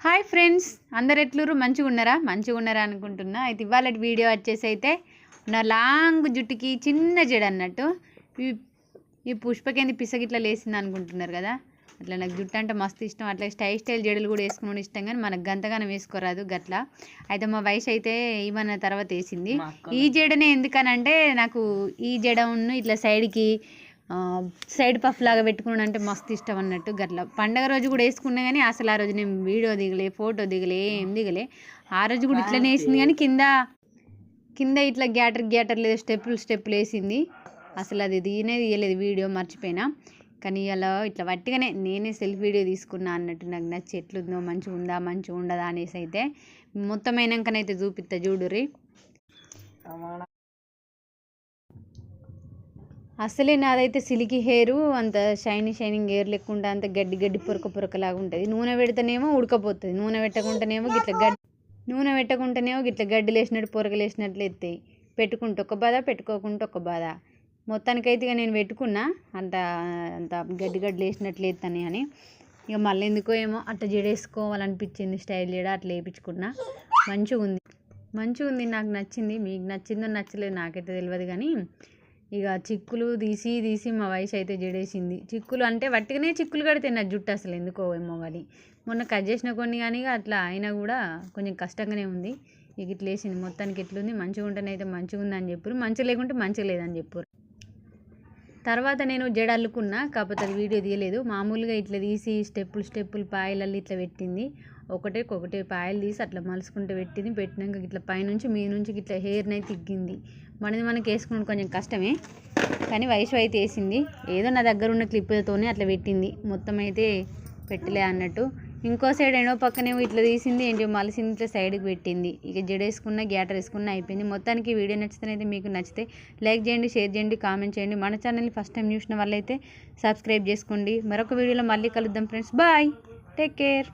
Hi friends అందరు ఎట్లురు మంచిగా ఉన్నారా? మంచిగా ఉన్నారా అనుకుంటున్నా. అయితే ఇవాళ వీడియో వచ్చేసి అయితే నా లాంగ్ జుట్టుకి చిన్న జడ అన్నట్టు. ఈ ఈ పుష్పకేంది పిసగిట్లా లేసింది అనుకుంటున్నారు కదా. అట్లా నాకు జుట్టు అంటే మస్తు ఇష్టం. అట్లా స్టైల్ స్టైల్ జడలు కూడా వేసుకుని ఇష్టం కానీ మనకు గంతగానం వేసుకోరాదు గట్లా. అయితే మా వయసు అయితే ఏమన్న తర్వాత వేసింది. ఈ జడనే ఎందుకనంటే నాకు ఈ జడ ఉన్న ఇట్లా సైడ్కి సైడ్ పఫ్ లాగా పెట్టుకున్నాను అంటే మస్తు ఇష్టం అన్నట్టు గట్ల. పండగ రోజు కూడా వేసుకున్నా కానీ అసలు ఆ రోజు నేను వీడియో దిగలే ఫోటో దిగలే ఏం దిగలే. ఆ రోజు కూడా ఇట్లనే వేసింది కానీ కింద కింద ఇట్లా గ్యాటర్ గ్యాటర్ లేదు స్టెప్పులు స్టెప్పులు వేసింది. అసలు అది తీయనే తీయలేదు వీడియో మర్చిపోయినా. కానీ ఇలా ఇట్లా వట్టిగానే నేనే సెల్ఫ్ వీడియో తీసుకున్నా అన్నట్టు నాకు నచ్చి ఎట్లుందో మంచిగా ఉందా మంచిగా ఉండదా అనేసి అయితే మొత్తం అయినాకనైతే చూపిస్తా చూడురి అసలే నాదైతే సిలికి హెయిర్ అంత షైనీ షైనింగ్ హెయిర్ లేకుండా అంత గడ్డి గడ్డి పొరక పొరకలాగా ఉంటుంది. నూనె పెడితేనేమో ఉడకపోతుంది. నూనె పెట్టకుంటేనేమో గిట్ల గడ్డి నూనె పెట్టకుంటేనేమో గిట్ల గడ్డి వేసినట్టు పొరకలు వేసినట్లు ఎత్తాయి. పెట్టుకుంటే ఒక బాధ పెట్టుకోకుంటే ఒక బాధ. మొత్తానికైతే ఇక నేను పెట్టుకున్నా అంత అంత గడ్డి గడ్డి లేసినట్లు ఎత్తాను అని. ఇక మళ్ళీ ఎందుకో ఏమో అట్లా జడేసుకోవాలనిపించింది స్టైల్ జడ అట్లా వేయించుకున్నా మంచిగా ఉంది మంచిగా ఉంది నాకు నచ్చింది. మీకు నచ్చిందో నచ్చలేదు నాకైతే తెలియదు కానీ ఇక చిక్కులు తీసి తీసి మా వయసు అయితే జడేసింది. చిక్కులు అంటే వట్టిగానే చిక్కులు కడితే నా జుట్టు అసలు ఎందుకో ఏమో కానీ మొన్న కట్ చేసిన కొన్ని కానీ ఇక అట్లా అయినా కూడా కొంచెం కష్టంగానే ఉంది. ఇక ఇట్లా వేసింది. మొత్తానికి ఎట్లుంది? మంచిగా ఉంటేనే అయితే మంచిగా ఉంది అని చెప్పారు మంచిగా లేకుంటే మంచిగా లేదని చెప్పారు తర్వాత నేను జడ అల్లుకున్నా కాకపోతే అది వీడియో తీయలేదు. మామూలుగా ఇట్లా తీసి స్టెప్పులు స్టెప్పులు పాయలల్లి ఇట్లా పెట్టింది. ఒకటే ఒకటే పాయలు తీసి అట్లా మలుసుకుంటూ పెట్టింది. పెట్టినాక ఇట్లా పైనుంచి మీ నుంచి ఇట్లా హెయిర్ని అయితే తిగ్గింది. మనది మనకి వేసుకున్నది కొంచెం కష్టమే. కానీ వయసు అయితే వేసింది. ఏదో నా దగ్గర ఉన్న క్లిప్పులతోనే అట్లా పెట్టింది. మొత్తం అయితే పెట్టలే అన్నట్టు. ఇంకో సైడ్ ఏమో పక్కనేమో ఇట్లా తీసింది ఏంటి మలిసింది ఇట్లా సైడ్కి పెట్టింది. ఇక జడ వేసుకున్న గ్యాటర్ వేసుకున్న అయిపోయింది. మొత్తానికి వీడియో నచ్చితేనైతే మీకు నచ్చితే లైక్ చేయండి షేర్ చేయండి కామెంట్ చేయండి. మన ఛానల్ని ఫస్ట్ టైం చూసిన వాళ్ళైతే సబ్స్క్రైబ్ చేసుకోండి. మరొక వీడియోలో మళ్ళీ కలుద్దాం ఫ్రెండ్స్ బాయ్ టేక్ కేర్